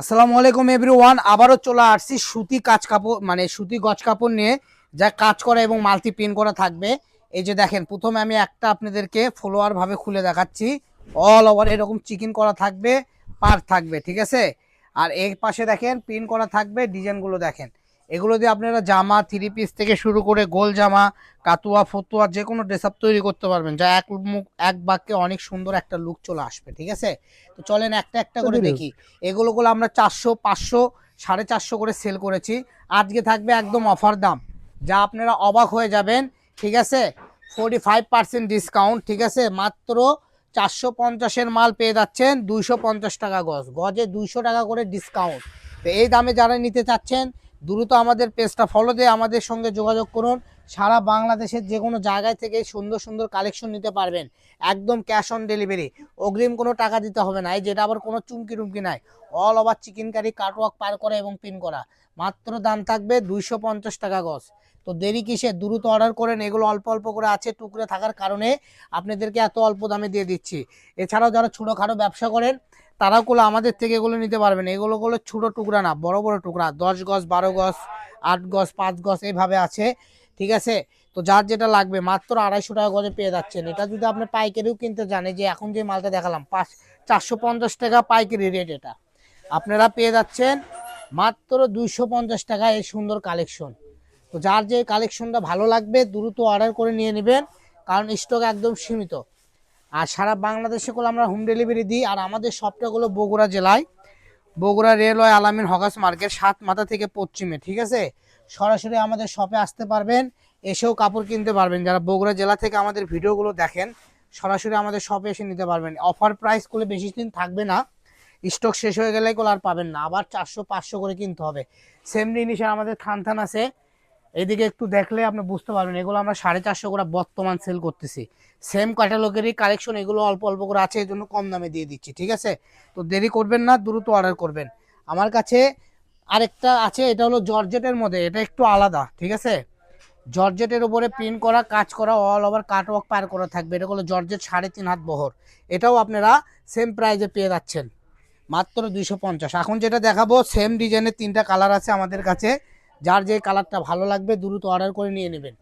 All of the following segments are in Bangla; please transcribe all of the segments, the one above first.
আসসালামু আলাইকুম এভরিওয়ান, আবারও চলে আসছি সুতি কাজ কাপড় মানে সুতি গজ কাপড় নিয়ে, যা কাজ করা এবং মাল্টি প্রিন্ট করা থাকবে। এই যে দেখেন, প্রথমে আমি একটা আপনাদেরকে ফলোয়ারভাবে খুলে দেখাচ্ছি। অল ওভার এরকম চিকেন করা থাকবে পার থাকবে, ঠিক আছে? আর এর পাশে দেখেন, প্রিন্ট করা থাকবে, ডিজাইনগুলো দেখেন। এগুলো দিয়ে আপনারা জামা থ্রি পিস থেকে শুরু করে গোল জামা কাতুয়া ফতুয়া যে কোনো ড্রেস আপ তৈরি করতে পারবেন। যা এক মুখ এক বাক্যে অনেক সুন্দর একটা লুক চলে আসবে ঠিক আছে? তো চলেন একটা একটা করে দেখি। এগুলোগুলো আমরা চারশো পাঁচশো সাড়ে চারশো করে সেল করেছি। আজকে থাকবে একদম অফার দাম। যা আপনারা অবাক হয়ে যাবেন ঠিক আছে? ফোর্টি ফাইভ পার্সেন্ট ডিসকাউন্ট ঠিক আছে? মাত্র চারশো পঞ্চাশের মাল পেয়ে যাচ্ছেন দুইশো পঞ্চাশ টাকা গজ। গজে দুইশো টাকা করে ডিসকাউন্ট তো এই দামে যারা নিতে চাচ্ছেন দ্রুত আমাদের পেজটা ফলো দিয়ে আমাদের সঙ্গে যোগাযোগ করুন। সারা বাংলাদেশের যে কোনো জায়গায় থেকে সুন্দর সুন্দর কালেকশন নিতে পারবেন। একদম ক্যাশ অন ডেলিভারি অগ্রিম কোনো টাকা দিতে হবে না। এই যেটা আবার কোনো চুমকি টুমকি নাই। All over chicken curry cutwork পার করা এবং পিন করা। মাত্র দাম থাকবে দুইশো পঞ্চাশ টাকা গজ। তো দেরি কিসে? দ্রুত অর্ডার করেন এগুলো অল্প অল্প করে আছে টুকরে থাকার কারণে আপনাদেরকে এত অল্প দামে দিয়ে দিচ্ছি। এছাড়াও যারা ছোটোখাটো ব্যবসা করেন, তারাও গুলো আমাদের থেকে এগুলো নিতে পারবেন এগুলো গুলো ছোটো টুকরা না, বড় বড় টুকরা। দশ গজ, বারো গজ, আট গজ, পাঁচ গজ এইভাবে আছে। ঠিক আছে? তো যার যেটা লাগবে, মাত্র আড়াইশো টাকা গজে পেয়ে যাচ্ছেন। এটা যদি আপনি পাইকারিও কিনতে জানে যে এখন যে মালটা দেখালাম, পাঁচ, চারশো পঞ্চাশ টাকা পাইকারি রেট এটা। আপনারা পেয়ে যাচ্ছেন মাত্র দুইশো পঞ্চাশ টাকা এই সুন্দর কালেকশন তো যার যে কালেকশনটা ভালো লাগবে, দ্রুত অর্ডার করে নিয়ে নেবেন, কারণ স্টক একদম সীমিত। আর সারা বাংলাদেশে গুলো আমরা হোম ডেলিভারি দিই, আর আমাদের সবটাগুলো বগুড়া জেলায়। Bogura railway Alamin hawkers market সাত মাথা থেকে পশ্চিমে, ঠিক আছে? সরাসরি আমাদের শপে আসতে পারবেন, এসেও কাপড় কিনতে পারবেন। যারা বগুড়া জেলা থেকে আমাদের ভিডিওগুলো দেখেন, সরাসরি আমাদের শপে এসে নিতে পারবেন। অফার প্রাইস করলে বেশি দিন থাকবে না স্টক শেষ হয়ে গেলে এগুলো আর পাবেন না। আবার চারশো, পাঁচশো করে কিনতে হবে। সেম জিনিসের আমাদের থান থান আছে এদিকে একটু দেখলে আপনি বুঝতে পারবেন, এগুলো আমরা সাড়ে চারশো করে বর্তমান সেল করতেছি। সেম ক্যাটালগেরই কালেকশন এগুলো অল্প অল্প করে আছে এই জন্য কম দামে দিয়ে দিচ্ছি, ঠিক আছে? তো দেরি করবেন না, দ্রুত অর্ডার করবেন। আমার কাছে আরেকটা আছে, এটা হলো জর্জেটের মধ্যে, এটা একটু আলাদা, ঠিক আছে? জর্জেটের উপরে প্রিন্ট করা, কাজ করা অল ওভার কাটওয়ার্ক পার করা থাকবে, এটা হলো জর্জেট সাড়ে তিন হাত বহর। এটাও আপনারা সেম প্রাইজে পেয়ে যাচ্ছেন। মাত্র দুইশো পঞ্চাশ। এখন যেটা দেখাবো সেম ডিজাইনের তিনটা কালার আছে আমাদের কাছে। যার যে কালারটা ভালো লাগবে দ্রুত অর্ডার করে নিয়ে নেবেন।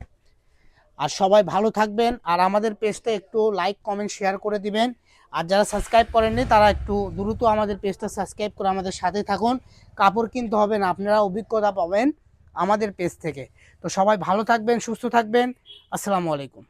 আর সবাই ভালো থাকবেন, আর আমাদের পেজটা একটু লাইক কমেন্ট শেয়ার করে দিবেন। আর যারা সাবস্ক্রাইব করেননি, তারা একটু দ্রুত আমাদের পেজটা সাবস্ক্রাইব করে আমাদের সাথে থাকুন। কাপড় কিনতে হবে না, আপনারা অভিজ্ঞতা পাবেন আমাদের পেজ থেকে। তো সবাই ভালো থাকবেন, সুস্থ থাকবেন। আসসালামু আলাইকুম।